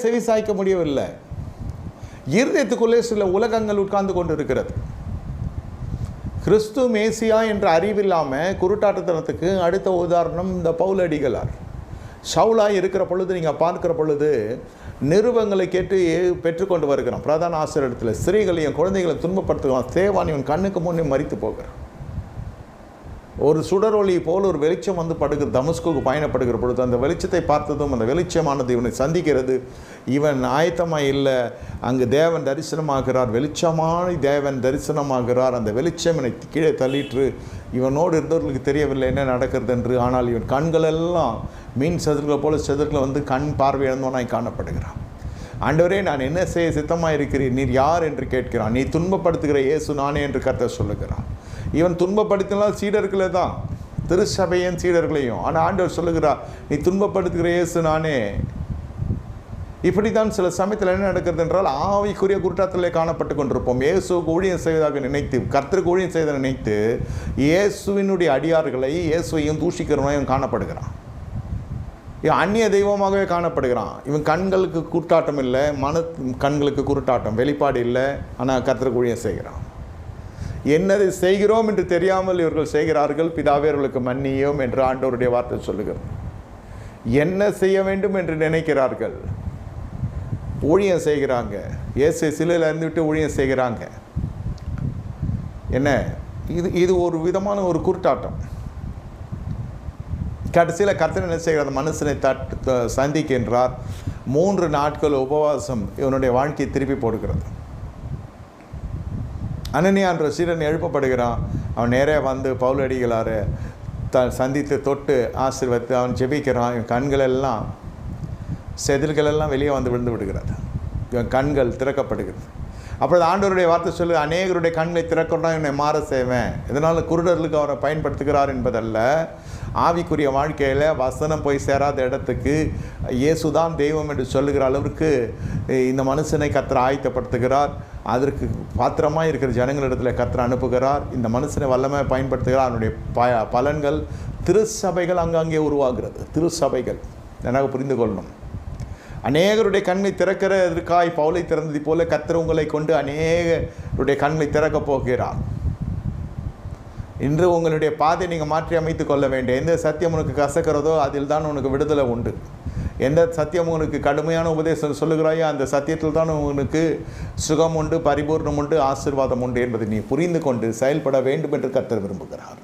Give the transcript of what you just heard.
செவி சாய்க்க முடியவில்லை இருதயத்துக்குள்ளே சில உலகங்கள் உட்கார்ந்து கொண்டு இருக்கிறது கிறிஸ்து மேசியா என்ற அறிவில்லாமல் குருட்டாட்டத்தனத்துக்கு அடுத்த உதாரணம் இந்த பவுலடிகளார். ஷவுலாக இருக்கிற பொழுது நீங்கள் பார்க்கிற பொழுது நிருபங்களை கேட்டு பெற்றுக்கொண்டு வருகிறான். பிரதான ஆசிரியத்தில் ஸ்திரீகளையும் குழந்தைகளையும் துன்பப்படுத்துகிறான். தேவான் இவன் கண்ணுக்கு முன்னே மறித்து போகிறான். ஒரு சுடரொளி போல் ஒரு வெளிச்சம் வந்து படுகிற தமஸ்குக்கு பயணப்படுகிற பொழுது அந்த வெளிச்சத்தை பார்த்ததும் அந்த வெளிச்சமானது இவனை சந்திக்கிறது. இவன் ஆயத்தமாக இல்லை அங்கு தேவன் தரிசனமாகிறார் வெளிச்சமான தேவன் தரிசனமாகிறார். அந்த வெளிச்சம் என்னை கீழே தள்ளிற்று. இவனோடு இருந்தவர்களுக்கு தெரியவில்லை என்ன நடக்கிறது என்று ஆனால் இவன் கண்களெல்லாம் மீன் செதிர்களை போல செதிர்களை வந்து கண் பார்வை இழந்தவனாய் காணப்படுகிறான். ஆண்டவரே நான் என்ன செய்ய சித்தமாக இருக்கிறேன் நீர் யார் என்று கேட்கிறான். நீ துன்பப்படுத்துகிற இயேசு நானே என்று கர்த்தர் சொல்லுகிறான் இவன் துன்பப்படுத்தினால் சீடர்களே தான். திருச்சபையின் சீடர்களையும். ஆனால் ஆண்டவர் சொல்லுகிறார் நீ துன்பப்படுத்துகிற இயேசு நானே. இப்படி தான் சில சமயத்தில் என்ன நடக்கிறது என்றால் ஆவிக்குரிய குருட்டாத்திலே காணப்பட்டு கொண்டிருப்போம். இயேசுக்கு ஊழியம் செய்வதாக நினைத்து கர்த்தருக்கு ஊழியம் செய்வதாக நினைத்து இயேசுவினுடைய அடியார்களை இயேசுவையும் தூஷிக்கிறவனையும் காணப்படுகிறான். இவன் அந்நிய தெய்வமாகவே காணப்படுகிறான். இவன் கண்களுக்கு குருட்டாட்டம் இல்லை மன கண்களுக்கு குருட்டாட்டம் வெளிப்பாடு இல்லை ஆனால் கர்த்தருக்கு ஊழியம் செய்கிறான். என்னது செய்கிறோம் என்று தெரியாமல் இவர்கள் செய்கிறார்கள். பிதாவேர்களுக்கு மன்னியோம் என்று ஆண்டோருடைய வார்த்தை சொல்லுகிறோம் என்ன செய்ய வேண்டும் என்று நினைக்கிறார்கள்? ஊழியம் செய்கிறாங்க. இயேசு சிலையில் இருந்துவிட்டு ஊழியம் செய்கிறாங்க. என்ன? இது இது ஒரு விதமான ஒரு குருட்டாட்டம் கடைசியில் கர்த்தர் என்ன செய்கிற அந்த மனுஷனை தட்டு சந்திக்கின்றார். மூன்று நாட்கள் உபவாசம் இவனுடைய வாழ்க்கையை திருப்பி போடுகிறது. அனனியான்ற சீடன் எழுப்பப்படுகிறான். அவன் நேரே வந்து பவுலடிகளார் த சந்தித்து தொட்டு ஆசீர்வத்து அவன் ஜெபிக்கிறான். இவன் கண்களெல்லாம் செதில்களெல்லாம் வெளியே வந்து விழுந்து விடுகிறது இவன் கண்கள் திறக்கப்படுகிறது. அப்பொழுது ஆண்டவருடைய வார்த்தை சொல்லு அநேகருடைய கண்களை திறக்கணும் என்னை மாற செய்வேன். இதனால் குருடர்களுக்கு அவரை பயன்படுத்துகிறார் என்பதல்ல. ஆவிக்குரிய வாழ்க்கையில் வசனம் போய் சேராத இடத்துக்கு இயேசுதான் தெய்வம் என்று சொல்லுகிற அளவிற்கு இந்த மனுஷனை கத்திர ஆயத்தப்படுத்துகிறார். அதற்கு பாத்திரமாக இருக்கிற ஜனங்களிடத்தில் கத்தர் அனுப்புகிறார். இந்த மனுஷனை வல்லமை பயன்படுத்துகிறார். அவனுடைய ப பலன்கள் திருச்சபைகள் அங்கங்கே உருவாகிறது. திருச்சபைகள். நன்றாக புரிந்து கொள்ளணும். அநேகருடைய கண்ணை திறக்கிறதற்காய் பவுலை திறந்தது போல கர்த்தர் உங்களை கொண்டு அநேகருடைய கண்மை திறக்கப் போகிறார். இன்று உங்களுடைய பாதை நீங்கள் மாற்றி அமைத்து கொள்ள வேண்டும் எந்த சத்தியம் உனக்கு கசக்கிறதோ அதில் தான் உனக்கு விடுதலை உண்டு. எந்த சத்தியம் உனக்கு கடுமையான உபதேசம் சொல்லுகிறாயோ அந்த சத்தியத்தில் தான் உனக்கு சுகம் உண்டு பரிபூர்ணம் உண்டு ஆசீர்வாதம் உண்டு என்பதை நீ புரிந்து கொண்டு செயல்பட வேண்டும் என்று கத்தர் விரும்புகிறார்.